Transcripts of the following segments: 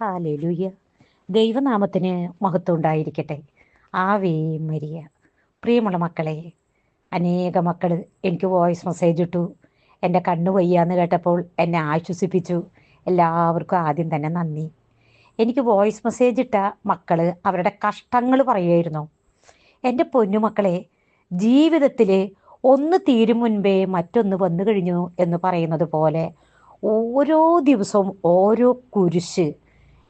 Hallelujah. ദൈവനാമത്തിന് മഹത്വം ഉണ്ടായിരിക്കട്ടെ ആവേ മരിയ. പ്രിയമുള്ള മക്കളെ അനേക മക്കൾ എനിക്ക് വോയിസ് മെസ്സേജ് ഇട്ടു. എന്റെ കണ്ണു വയ്യാന്ന് കേട്ടപ്പോൾ എന്നെ ആശ്വസിപ്പിച്ചു. എല്ലാവർക്കും ആദ്യം തന്നെ നന്ദി. എനിക്ക് വോയിസ് മെസ്സേജ് ഇട്ട മക്കൾ അവരുടെ കഷ്ടങ്ങൾ പറയുമായിരുന്നു. എന്റെ പൊന്നുമക്കളെ ജീവിതത്തിൽ ഒന്ന് തീരും മുൻപേ മറ്റൊന്ന് വന്നു കഴിഞ്ഞു എന്ന് പറയുന്നത് പോലെ ഓരോ ദിവസവും ഓരോ കുരിശ്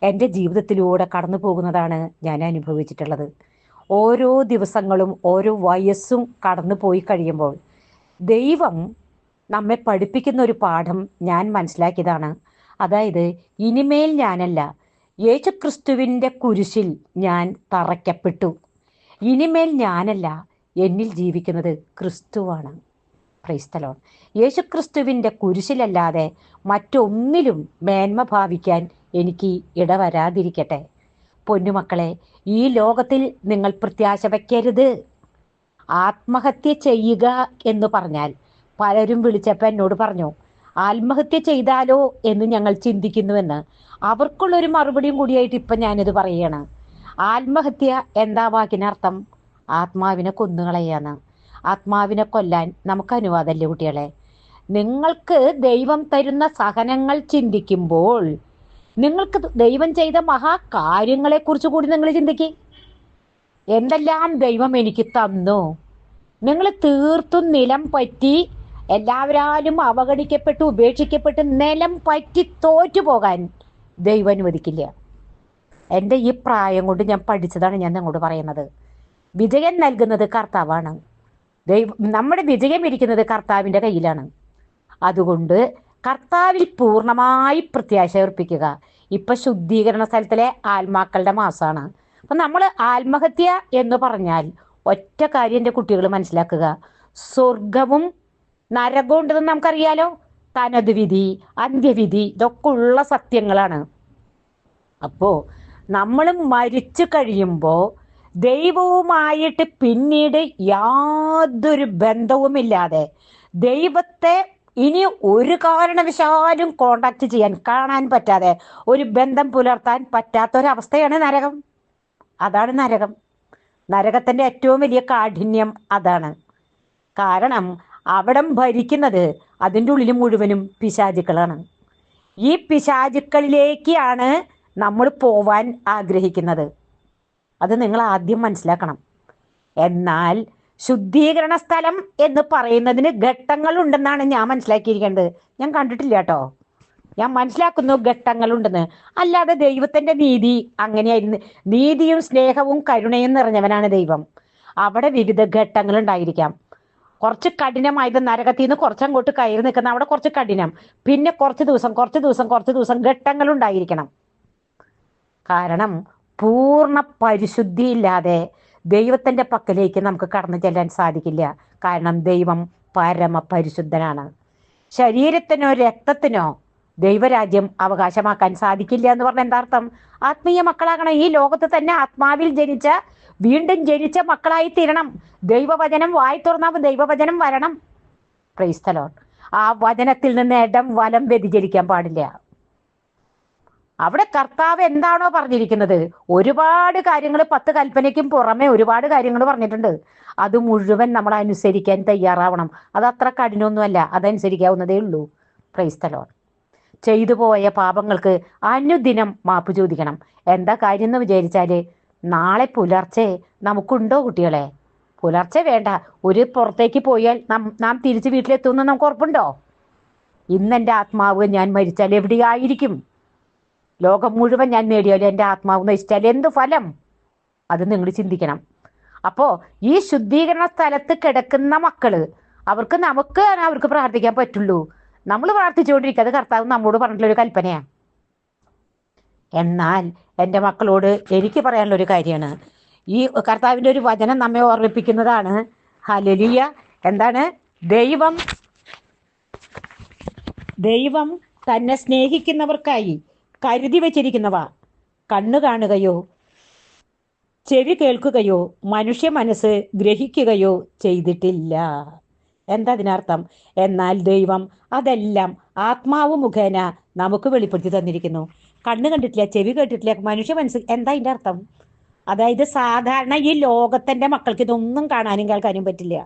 എന്റെ ജീവിതത്തിലൂടെ കടന്നു പോകുന്നതാണ് ഞാൻ അനുഭവിച്ചിട്ടുള്ളത്. ഓരോ ദിവസങ്ങളും ഓരോ വയസ്സും കടന്നു പോയി കഴിയുമ്പോൾ ദൈവം നമ്മെ പഠിപ്പിക്കുന്ന ഒരു പാഠം ഞാൻ മനസ്സിലാക്കിയതാണ്. അതായത് ഇനിമേൽ ഞാനല്ല യേശുക്രിസ്തുവിന്റെ കുരിശിൽ ഞാൻ തറയ്ക്കപ്പെട്ടു. ഇനിമേൽ ഞാനല്ല എന്നിൽ ജീവിക്കുന്നത് ക്രിസ്തുവാണ്. ക്രൈസ്തലോൺ യേശുക്രിസ്തുവിന്റെ കുരിശിലല്ലാതെ മറ്റൊന്നിലും മേന്മ ഭാവിക്കാൻ എനിക്ക് ഇടവരാതിരിക്കട്ടെ പൊന്നുമക്കളെ ഈ ലോകത്തിൽ നിങ്ങൾ പ്രത്യാശ വയ്ക്കരുത്. ആത്മഹത്യ ചെയ്യുക എന്ന് പറഞ്ഞാൽ പലരും വിളിച്ചപ്പോൾ എന്നോട് പറഞ്ഞു ആത്മഹത്യ ചെയ്താലോ എന്ന് ഞങ്ങൾ ചിന്തിക്കുന്നുവെന്ന്. അവർക്കുള്ളൊരു മറുപടിയും കൂടിയായിട്ട് ഇപ്പം ഞാനിത് പറയുകയാണ്. ആത്മഹത്യ എന്താ വാക്കിനർത്ഥം? ആത്മാവിനെ കൊന്നുകളയാണ്. ആത്മാവിനെ കൊല്ലാൻ നമുക്ക് അനുവാദമല്ലേ കുട്ടികളെ? നിങ്ങൾക്ക് ദൈവം തരുന്ന സഹനങ്ങൾ ചിന്തിക്കുമ്പോൾ നിങ്ങൾക്ക് ദൈവം ചെയ്ത മഹാകാര്യങ്ങളെക്കുറിച്ച് കൂടി നിങ്ങൾ ചിന്തിക്കുക എന്തെല്ലാം ദൈവം എനിക്ക് തന്നു. നിങ്ങൾ തീർത്തും നിലം പറ്റി എല്ലാവരാലും അവഗണിക്കപ്പെട്ട് ഉപേക്ഷിക്കപ്പെട്ട് നിലം പറ്റി തോറ്റു പോകാൻ ദൈവം അനുവദിക്കില്ല. എന്റെ ഈ പ്രായം കൊണ്ട് ഞാൻ പഠിച്ചതാണ് ഞാൻ നിങ്ങളോട് പറയുന്നത്. വിജയം നൽകുന്നത് കർത്താവാണ്. ദൈവം നമ്മുടെ വിജയം ഇരിക്കുന്നത് കർത്താവിന്റെ കയ്യിലാണ്. അതുകൊണ്ട് കർത്താവിൽ പൂർണമായി പ്രത്യാശ അർപ്പിക്കുക. ഇപ്പൊ ശുദ്ധീകരണ സ്ഥലത്തിലെ ആത്മാക്കളുടെ മാസമാണ് അപ്പം നമ്മൾ ആത്മഹത്യ എന്ന് പറഞ്ഞാൽ ഒറ്റ കാര്യം എന്റെ കുട്ടികൾ മനസ്സിലാക്കുക. സ്വർഗവും നരകവും ഉണ്ടെന്ന് നമുക്കറിയാലോ? തനത് വിധി അന്ത്യവിധി ഇതൊക്കെ ഉള്ള സത്യങ്ങളാണ്. അപ്പോൾ നമ്മൾ മരിച്ചു കഴിയുമ്പോൾ ദൈവവുമായിട്ട് പിന്നീട് യാതൊരു ബന്ധവുമില്ലാതെ ദൈവത്തെ ഇനി ഒരു കാരണവശാലും കോണ്ടാക്ട് ചെയ്യാൻ കാണാൻ പറ്റാതെ ഒരു ബന്ധം പുലർത്താൻ പറ്റാത്ത ഒരവസ്ഥയാണ് നരകം. അതാണ് നരകം. നരകത്തിന്റെ ഏറ്റവും വലിയ കാഠിന്യം അതാണ്. കാരണം അവിടം ഭരിക്കുന്നത് അതിന്റെ ഉള്ളിൽ മുഴുവനും പിശാചുക്കളാണ്. ഈ പിശാചുക്കളിലേക്കാണ് നമ്മൾ പോവാൻ ആഗ്രഹിക്കുന്നത്. അത് നിങ്ങൾ ആദ്യം മനസ്സിലാക്കണം. എന്നാൽ ശുദ്ധീകരണ സ്ഥലം എന്ന് പറയുന്നതിന് ഘട്ടങ്ങൾ ഉണ്ടെന്നാണ് ഞാൻ മനസ്സിലാക്കിയിരിക്കേണ്ടത്. ഞാൻ കണ്ടിട്ടില്ല കേട്ടോ. ഞാൻ മനസ്സിലാക്കുന്നു ഘട്ടങ്ങളുണ്ടെന്ന്. അല്ലാതെ ദൈവത്തിന്റെ നീതി അങ്ങനെയായിരുന്നു. നീതിയും സ്നേഹവും കരുണയും നിറഞ്ഞവനാണ് ദൈവം. അവിടെ വിവിധ ഘട്ടങ്ങൾ ഉണ്ടായിരിക്കാം കുറച്ച് കഠിനമായത് നരകത്തിൽ നിന്ന് കുറച്ചങ്ങോട്ട് കയറി നിൽക്കുന്ന അവിടെ കുറച്ച് കഠിനം. പിന്നെ കുറച്ച് ദിവസം കുറച്ച് ദിവസം കുറച്ച് ദിവസം ഘട്ടങ്ങൾ ഉണ്ടായിരിക്കണം കാരണം പൂർണ പരിശുദ്ധി ഇല്ലാതെ ദൈവത്തിന്റെ പക്കലേക്ക് നമുക്ക് കടന്നു ചെല്ലാൻ സാധിക്കില്ല. കാരണം ദൈവം പരമ പരിശുദ്ധനാണ് ശരീരത്തിനോ രക്തത്തിനോ ദൈവരാജ്യം അവകാശമാക്കാൻ സാധിക്കില്ല എന്ന് പറഞ്ഞ എന്താർത്ഥം ആത്മീയ മക്കളാകണം ഈ ലോകത്ത് തന്നെ ആത്മാവിൽ ജനിച്ച വീണ്ടും ജനിച്ച മക്കളായി തീരണം. ദൈവവചനം വായി തുറന്നാൽ ദൈവവചനം വരണം. ക്രൈസ്തലോൺ ആ വചനത്തിൽ നിന്ന് ഇടം വലം വ്യതിചരിക്കാൻ പാടില്ല. അവിടെ കർത്താവ് എന്താണോ പറഞ്ഞിരിക്കുന്നത്? ഒരുപാട് കാര്യങ്ങൾ പത്ത് കൽപ്പനയ്ക്കും പുറമെ ഒരുപാട് കാര്യങ്ങൾ പറഞ്ഞിട്ടുണ്ട്. അത് മുഴുവൻ നമ്മൾ അനുസരിക്കാൻ തയ്യാറാവണം. അത് അത്ര കഠിനമൊന്നുമല്ല. അതനുസരിക്കാവുന്നതേ ഉള്ളൂ. ക്രൈസ്തലോൺ ചെയ്തു പോയ പാപങ്ങൾക്ക് അനുദിനം മാപ്പ് ചോദിക്കണം. എന്താ കാര്യം എന്ന് വിചാരിച്ചാൽ നാളെ പുലർച്ചെ നമുക്കുണ്ടോ കുട്ടികളെ? പുലർച്ചെ വേണ്ട. ഒരു പുറത്തേക്ക് പോയാൽ നാം നാം തിരിച്ച് വീട്ടിലെത്തുമെന്ന് നമുക്ക് ഉറപ്പുണ്ടോ? ഇന്നെന്റെ ആത്മാവ് ഞാൻ മരിച്ചാൽ എവിടെയായിരിക്കും? ലോകം മുഴുവൻ ഞാൻ നേടിയാലും എന്റെ ആത്മാവ് നശിച്ചാൽ എന്ത് ഫലം? അത് നിങ്ങൾ ചിന്തിക്കണം. അപ്പോൾ ഈ ശുദ്ധീകരണ സ്ഥലത്ത് കിടക്കുന്ന മക്കൾ അവർക്ക് നമുക്ക് അവർക്ക് പ്രാർത്ഥിക്കാൻ പറ്റുള്ളൂ. നമ്മൾ പ്രാർത്ഥിച്ചുകൊണ്ടിരിക്കുക. അത് കർത്താവ് നമ്മോട് പറഞ്ഞിട്ടുള്ള ഒരു കൽപ്പനയാണ് എന്നാൽ എന്റെ മക്കളോട് എനിക്ക് പറയാനുള്ള ഒരു കാര്യമാണ്. ഈ കർത്താവിന്റെ ഒരു വചനം നമ്മെ ഓർമ്മിപ്പിക്കുന്നതാണ്. ഹലലിയ എന്താണ്? ദൈവം ദൈവം തന്നെ സ്നേഹിക്കുന്നവർക്കായി കരുതി വച്ചിരിക്കുന്നവ. കണ്ണു കാണുകയോ ചെവി കേൾക്കുകയോ മനുഷ്യ മനസ്സ് ഗ്രഹിക്കുകയോ ചെയ്തിട്ടില്ല. എന്താ അതിനർത്ഥം? എന്നാൽ ദൈവം അതെല്ലാം ആത്മാവ് മുഖേന നമുക്ക് വെളിപ്പെടുത്തി തന്നിരിക്കുന്നു. കണ്ണ് കണ്ടിട്ടില്ല ചെവി കേട്ടിട്ടില്ല മനുഷ്യ മനസ്സ് എന്താ അതിന്റെ അർത്ഥം? അതായത് സാധാരണ ഈ ലോകത്തിന്റെ മക്കൾക്ക് ഇതൊന്നും കാണാനും കേൾക്കാനും പറ്റില്ല.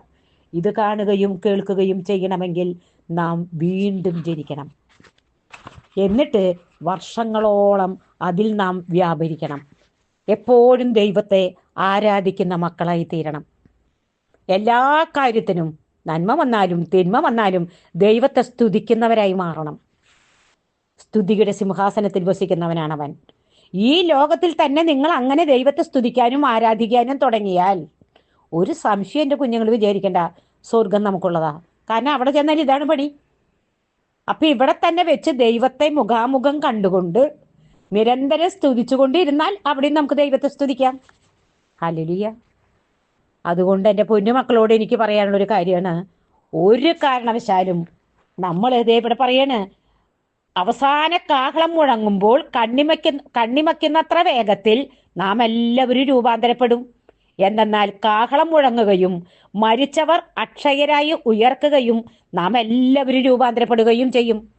ഇത് കാണുകയും കേൾക്കുകയും ചെയ്യണമെങ്കിൽ നാം വീണ്ടും ജനിക്കണം. എന്നിട്ട് വർഷങ്ങളോളം അതിൽ നാം വ്യാപരിക്കണം. എപ്പോഴും ദൈവത്തെ ആരാധിക്കുന്ന മക്കളായി തീരണം. എല്ലാ കാര്യത്തിനും നന്മ വന്നാലും തിന്മ വന്നാലും ദൈവത്തെ സ്തുതിക്കുന്നവരായി മാറണം. സ്തുതിയുടെ സിംഹാസനത്തിൽ വസിക്കുന്നവനാണ് അവൻ ഈ ലോകത്തിൽ തന്നെ നിങ്ങൾ അങ്ങനെ ദൈവത്തെ സ്തുതിക്കാനും ആരാധിക്കാനും തുടങ്ങിയാൽ ഒരു സംശയം എന്റെ കുഞ്ഞുങ്ങൾ വിചാരിക്കേണ്ട. സ്വർഗം നമുക്കുള്ളതാ. കാരണം അവിടെ ചെന്നാൽ ഇതാണ് പണി. അപ്പൊ ഇവിടെ തന്നെ വെച്ച് ദൈവത്തെ മുഖാമുഖം കണ്ടുകൊണ്ട് നിരന്തരം സ്തുതിച്ചുകൊണ്ടിരുന്നാൽ അവിടെയും നമുക്ക് ദൈവത്തെ സ്തുതിക്കാം. അലലിയ അതുകൊണ്ട് എന്റെ പൊന്നുമക്കളോട് എനിക്ക് പറയാനുള്ള ഒരു കാര്യമാണ്. ഒരു കാരണവശാലും നമ്മൾ ഇതേ ഇവിടെ പറയാണ് അവസാന കാഹളം മുഴങ്ങുമ്പോൾ കണ്ണിമയ്ക്ക കണ്ണിമയ്ക്കുന്നത്ര വേഗത്തിൽ നാം എല്ലാവരും രൂപാന്തരപ്പെടും. എന്തെന്നാൽ കാഹളം മുഴങ്ങുകയും മരിച്ചവർ അക്ഷയരായി ഉയർക്കുകയും നാം എല്ലാവരും രൂപാന്തരപ്പെടുകയും ചെയ്യും.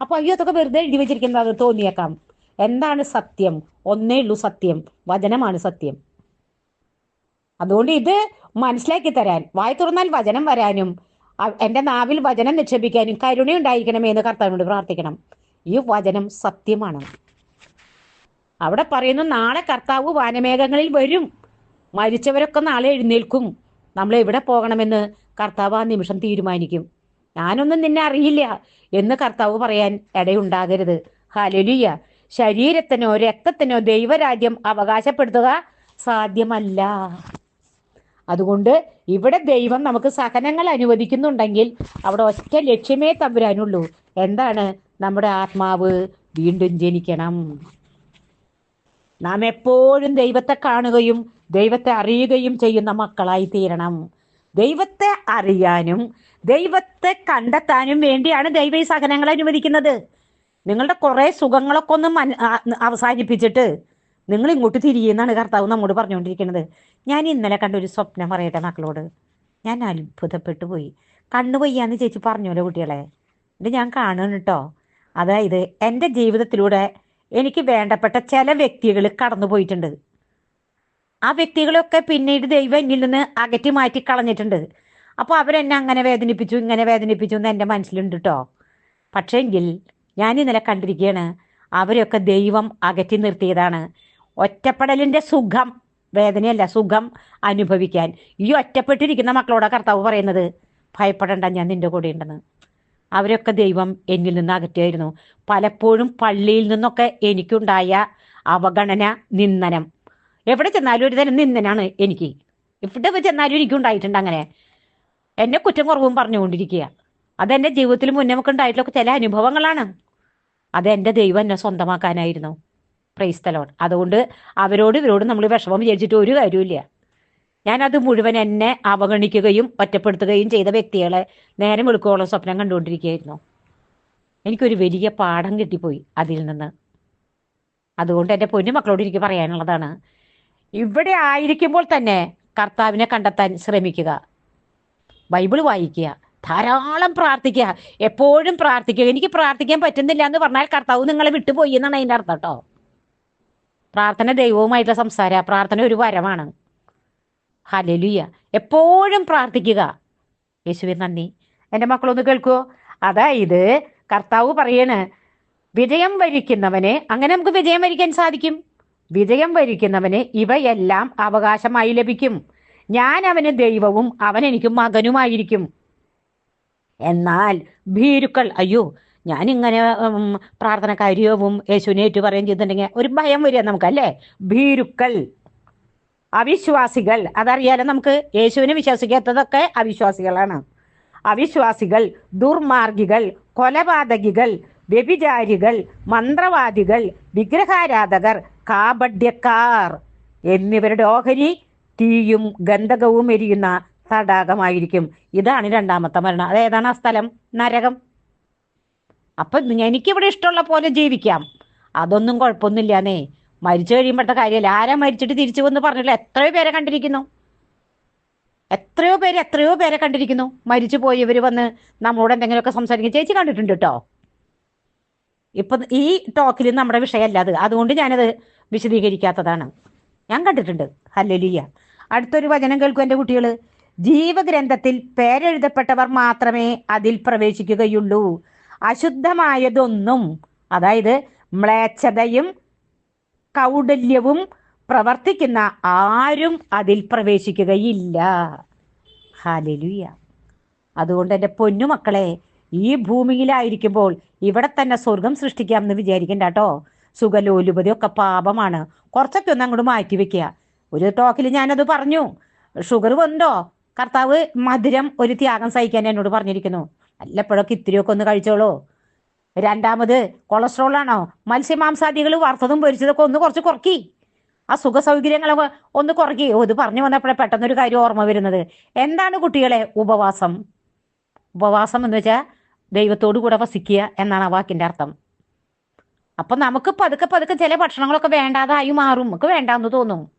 അപ്പൊ അയ്യോ അതൊക്കെ വെറുതെ എഴുതി വെച്ചിരിക്കുന്നത് അത് തോന്നിയേക്കാം. എന്താണ് സത്യം? ഒന്നേ ഉള്ളൂ സത്യം. വചനമാണ് സത്യം. അതുകൊണ്ട് ഇത് മനസ്സിലാക്കി തരാൻ വായി തുറന്നാൽ വചനം വരാനും എന്റെ നാവിൽ വചനം നിക്ഷേപിക്കാനും കരുണയുണ്ടായിരിക്കണമേ എന്ന് കർത്താവിനോട് പ്രാർത്ഥിക്കണം. ഈ വചനം സത്യമാണ്. അവിടെ പറയുന്നു നാളെ കർത്താവ് വാനമേഘങ്ങളിൽ വരും. മരിച്ചവരൊക്കെ നാളെ എഴുന്നേൽക്കും. നമ്മൾ എവിടെ പോകണമെന്ന് കർത്താവ് ആ നിമിഷം തീരുമാനിക്കും. ഞാനൊന്നും നിന്നെ അറിയില്ല എന്ന് കർത്താവ് പറയാൻ ഇടയുണ്ടാകരുത്. ഹാലലിയ ശരീരത്തിനോ രക്തത്തിനോ ദൈവരാജ്യം അവകാശപ്പെടുത്തുക സാധ്യമല്ല. അതുകൊണ്ട് ഇവിടെ ദൈവം നമുക്ക് സഹനങ്ങൾ അനുവദിക്കുന്നുണ്ടെങ്കിൽ അവിടെ ഒറ്റ ലക്ഷ്യമേ തമ്പുരാനുള്ളൂ. എന്താണ്? നമ്മുടെ ആത്മാവ് വീണ്ടും ജനിക്കണം. നാം എപ്പോഴും ദൈവത്തെ കാണുകയും ദൈവത്തെ അറിയുകയും ചെയ്യുന്ന മക്കളായി തീരണം ദൈവത്തെ അറിയാനും ദൈവത്തെ കണ്ടെത്താനും വേണ്ടിയാണ് ദൈവ ഈ സഹനങ്ങൾ അനുവദിക്കുന്നത്. നിങ്ങളുടെ കുറെ സുഖങ്ങളൊക്കെ ഒന്ന് അവസാനിപ്പിച്ചിട്ട് നിങ്ങൾ ഇങ്ങോട്ട് തിരിയുന്നാണ് കർത്താവ് നമ്മോട് പറഞ്ഞുകൊണ്ടിരിക്കുന്നത്. ഞാൻ ഇന്നലെ കണ്ട ഒരു സ്വപ്നം പറയട്ടെ മക്കളോട്. ഞാൻ അത്ഭുതപ്പെട്ടു പോയി. കണ്ണു വയ്യാന്ന് ചേച്ചി പറഞ്ഞോലോ കുട്ടികളെ. ഇത് ഞാൻ കാണുന്നു കേട്ടോ. അതായത് എന്റെ ജീവിതത്തിലൂടെ എനിക്ക് വേണ്ടപ്പെട്ട ചില വ്യക്തികൾ കടന്നു പോയിട്ടുണ്ട്. ആ വ്യക്തികളൊക്കെ പിന്നീട് ദൈവം എന്നിൽ നിന്ന് അകറ്റി മാറ്റി കളഞ്ഞിട്ടുണ്ട്. അപ്പോൾ അവരെന്നെ അങ്ങനെ വേദനിപ്പിച്ചു ഇങ്ങനെ വേദനിപ്പിച്ചു എന്ന് എന്റെ മനസ്സിലുണ്ട് കേട്ടോ പക്ഷേങ്കിൽ ഞാൻ ഇന്നലെ കണ്ടിരിക്കുകയാണ് അവരെയൊക്കെ ദൈവം അകറ്റി നിർത്തിയതാണ്. ഒറ്റപ്പെടലിന്റെ സുഖം വേദനയല്ല സുഖം അനുഭവിക്കാൻ. ഈ ഒറ്റപ്പെട്ടിരിക്കുന്ന മക്കളോട് കർത്താവ് പറയുന്നത്? ഭയപ്പെടേണ്ട ഞാൻ നിന്റെ കൂടെ ഉണ്ടെന്ന്. അവരൊക്കെ ദൈവം എന്നിൽ നിന്ന് അകറ്റിയായിരുന്നു. പലപ്പോഴും പള്ളിയിൽ നിന്നൊക്കെ എനിക്കുണ്ടായ അവഗണന നിന്ദനം. എവിടെ ചെന്നാലും ഒരു തരം നിന്ദനാണ് എനിക്ക്. ഇവിടെ ചെന്നാലും എനിക്കുണ്ടായിട്ടുണ്ട് അങ്ങനെ. എന്നെ കുറ്റം കുറവും പറഞ്ഞുകൊണ്ടിരിക്കുക. അതെന്റെ ജീവിതത്തിൽ മുന്നേ നമുക്ക് ഉണ്ടായിട്ടുള്ള ചില അനുഭവങ്ങളാണ്. അതെന്റെ ദൈവം എന്നെ സ്വന്തമാക്കാനായിരുന്നു. പ്രൈസ്തലോൺ അതുകൊണ്ട് അവരോട് ഇവരോട് നമ്മൾ വിഷമം വിചാരിച്ചിട്ട് ഒരു കാര്യമില്ല ഞാനത് മുഴുവൻ എന്നെ അവഗണിക്കുകയും ഒറ്റപ്പെടുത്തുകയും ചെയ്ത വ്യക്തികളെ നേരം വെളുക്കോളം സ്വപ്നം കണ്ടുകൊണ്ടിരിക്കുകയായിരുന്നു. എനിക്കൊരു വലിയ പാഠം കിട്ടിപ്പോയി അതിൽ നിന്ന്. അതുകൊണ്ട് എന്റെ പൊന്നു മക്കളോട് എനിക്ക് പറയാനുള്ളതാണ് ഇവിടെ ആയിരിക്കുമ്പോൾ തന്നെ കർത്താവിനെ കണ്ടെത്താൻ ശ്രമിക്കുക. ബൈബിൾ വായിക്കുക. ധാരാളം പ്രാർത്ഥിക്കുക. എപ്പോഴും പ്രാർത്ഥിക്കുക. എനിക്ക് പ്രാർത്ഥിക്കാൻ പറ്റുന്നില്ല എന്ന് പറഞ്ഞാൽ കർത്താവ് നിങ്ങളെ വിട്ടുപോയി എന്നാണ് അതിന്റെ അർത്ഥം കേട്ടോ. പ്രാർത്ഥന ദൈവവുമായിട്ടുള്ള സംസാര. പ്രാർത്ഥന ഒരു വരമാണ് ഹലലുയ. എപ്പോഴും പ്രാർത്ഥിക്കുക. യേശുവെ നന്ദി. എന്റെ മക്കളൊന്ന് കേൾക്കുമോ അതായത് കർത്താവ് പറയണ് വിജയം വരിക്കുന്നവനെ അങ്ങനെ നമുക്ക് വിജയം വരിക്കാൻ സാധിക്കും. വിജയം വരിക്കുന്നവന് ഇവയെല്ലാം അവകാശമായി ലഭിക്കും. ഞാൻ അവന് ദൈവവും അവൻ എനിക്ക് മകനുമായിരിക്കും. എന്നാൽ ഭീരുക്കൾ അയ്യോ ഞാൻ ഇങ്ങനെ പ്രാർത്ഥന കാര്യവും യേശുവിനെ ഏറ്റു പറയുകയും ചെയ്തിട്ടുണ്ടെങ്കിൽ ഒരു ഭയം വരിക നമുക്കല്ലേ? ഭീരുക്കൾ. അവിശ്വാസികൾ. അതറിയാലോ നമുക്ക് യേശുവിനെ വിശ്വസിക്കാത്തതൊക്കെ അവിശ്വാസികളാണ്. അവിശ്വാസികൾ ദുർമാർഗികൾ കൊലപാതകികൾ വ്യഭിചാരികൾ മന്ത്രവാദികൾ വിഗ്രഹാരാധകർ കാപഡ്യക്കാർ എന്നിവരുടെ ഓഹരി തീയും ഗന്ധകവും എരിയുന്ന തടാകമായിരിക്കും. ഇതാണ് രണ്ടാമത്തെ മരണം. അതേതാണ് ആ സ്ഥലം? നരകം. അപ്പൊ എനിക്കിവിടെ ഇഷ്ടമുള്ള പോലെ ജീവിക്കാം. അതൊന്നും കുഴപ്പമൊന്നുമില്ലാന്നേ. മരിച്ചു കഴിയുമ്പോഴത്തെ കാര്യമല്ല. ആരാ മരിച്ചിട്ട് തിരിച്ചു വന്ന് പറഞ്ഞില്ല എത്രയോ പേരെ കണ്ടിരിക്കുന്നു. എത്രയോ പേര് എത്രയോ പേരെ കണ്ടിരിക്കുന്നു. മരിച്ചു പോയവർ വന്ന് നമ്മളോട് എന്തെങ്കിലുമൊക്കെ സംസാരിക്കും. ചേച്ചി കണ്ടിട്ടുണ്ട് കേട്ടോ ഇപ്പം ഈ ടോക്കിൽ നമ്മുടെ വിഷയമല്ല അത്. അതുകൊണ്ട് ഞാനത് വിശദീകരിക്കാത്തതാണ്. ഞാൻ കണ്ടിട്ടുണ്ട്. ഹല്ലേലൂയ. അടുത്തൊരു വചനം കേൾക്കും എന്റെ കുട്ടികൾ ജീവഗ്രന്ഥത്തിൽ പേരെഴുതപ്പെട്ടവർ മാത്രമേ അതിൽ പ്രവേശിക്കുകയുള്ളൂ. അശുദ്ധമായതൊന്നും അതായത് മ്ലേച്ഛതയും കൗടല്യവും പ്രവർത്തിക്കുന്ന ആരും അതിൽ പ്രവേശിക്കുകയില്ല. ഹാലലുയ അതുകൊണ്ട് എന്റെ പൊന്നുമക്കളെ ഈ ഭൂമിയിലായിരിക്കുമ്പോൾ ഇവിടെ തന്നെ സ്വർഗം സൃഷ്ടിക്കാം എന്ന് വിചാരിക്കണ്ട കേട്ടോ. സുഖലോലുപതി ഒക്കെ പാപമാണ്. കുറച്ചൊക്കെ ഒന്ന് അങ്ങോട്ട് മാറ്റി വെക്കുക. ഒരു ടോക്കിൽ ഞാനത് പറഞ്ഞു. ഷുഗർ വന്നോ? കർത്താവ് മധുരം ഒരു ത്യാഗം സഹിക്കാൻ എന്നോട് പറഞ്ഞിരിക്കുന്നു. വല്ലപ്പോഴൊക്കെ ഇത്തിരിയൊക്കെ ഒന്ന് കഴിച്ചോളൂ. രണ്ടാമത് കൊളസ്ട്രോൾ ആണോ മത്സ്യമാംസാദികൾ വറുത്തതും പൊരിച്ചതൊക്കെ ഒന്ന് കുറച്ച് കുറക്കി. ആ സുഖ സൗകര്യങ്ങളൊക്കെ ഒന്ന് കുറക്കി. ഇത് പറഞ്ഞു വന്നപ്പോഴേ പെട്ടെന്നൊരു കാര്യം ഓർമ്മ വരുന്നത്. എന്താണ് കുട്ടികളെ ഉപവാസം? ഉപവാസം എന്ന് വെച്ചാൽ ദൈവത്തോടു കൂടെ വസിക്കുക എന്നാണ് ആ വാക്കിന്റെ അർത്ഥം. അപ്പൊ നമുക്ക് പതുക്കെ പതുക്കെ ചില ഭക്ഷണങ്ങളൊക്കെ വേണ്ടാതായി മാറും. നമുക്ക് വേണ്ടാന്ന് തോന്നും.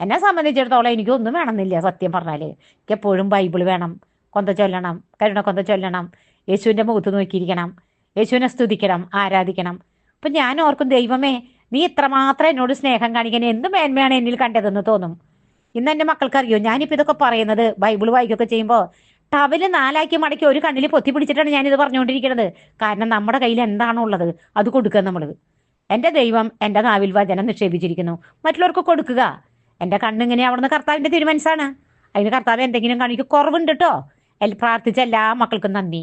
എന്നെ സംബന്ധിച്ചിടത്തോളം എനിക്കൊന്നും വേണമെന്നില്ല സത്യം പറഞ്ഞാൽ. എനിക്ക് എപ്പോഴും ബൈബിൾ വേണം. കൊന്ത ചൊല്ലണം. കരുണ കൊന്ത ചൊല്ലണം. യേശുവിന്റെ മുഖത്ത് നോക്കിയിരിക്കണം. യേശുവിനെ സ്തുതിക്കണം ആരാധിക്കണം. അപ്പൊ ഞാൻ ഓർക്കും ദൈവമേ നീ ഇത്രമാത്രം എന്നോട് സ്നേഹം കാണിക്കാൻ എന്ത് മേന്മയാണ് എന്നിൽ കണ്ടതെന്ന് തോന്നും. ഇന്ന് എന്റെ മക്കൾക്കറിയോ ഞാനിപ്പോ ഇതൊക്കെ പറയുന്നത് ബൈബിൾ വായിക്കൊക്കെ ചെയ്യുമ്പോൾ ടവൽ നാലാക്കി മടക്കി ഒരു കണ്ണിൽ പൊത്തി പിടിച്ചിട്ടാണ് ഞാനിത് പറഞ്ഞുകൊണ്ടിരിക്കുന്നത്. കാരണം നമ്മുടെ കയ്യിൽ എന്താണോ ഉള്ളത് അത് കൊടുക്കുക നമ്മൾ എന്റെ ദൈവം എന്റെ നാവിൽ വചനം നിക്ഷേപിച്ചിരിക്കുന്നു. മറ്റുള്ളവർക്ക് കൊടുക്കുക. എന്റെ കണ്ണിങ്ങനെ അവിടുന്ന് കർത്താവിന്റെ തീരുമാനിച്ചാണ്. അതിന് കർത്താവ് എന്തെങ്കിലും കാണിക്ക്. കുറവുണ്ട് കേട്ടോ പ്രാർത്ഥിച്ച എല്ലാ മക്കൾക്കും നന്ദി.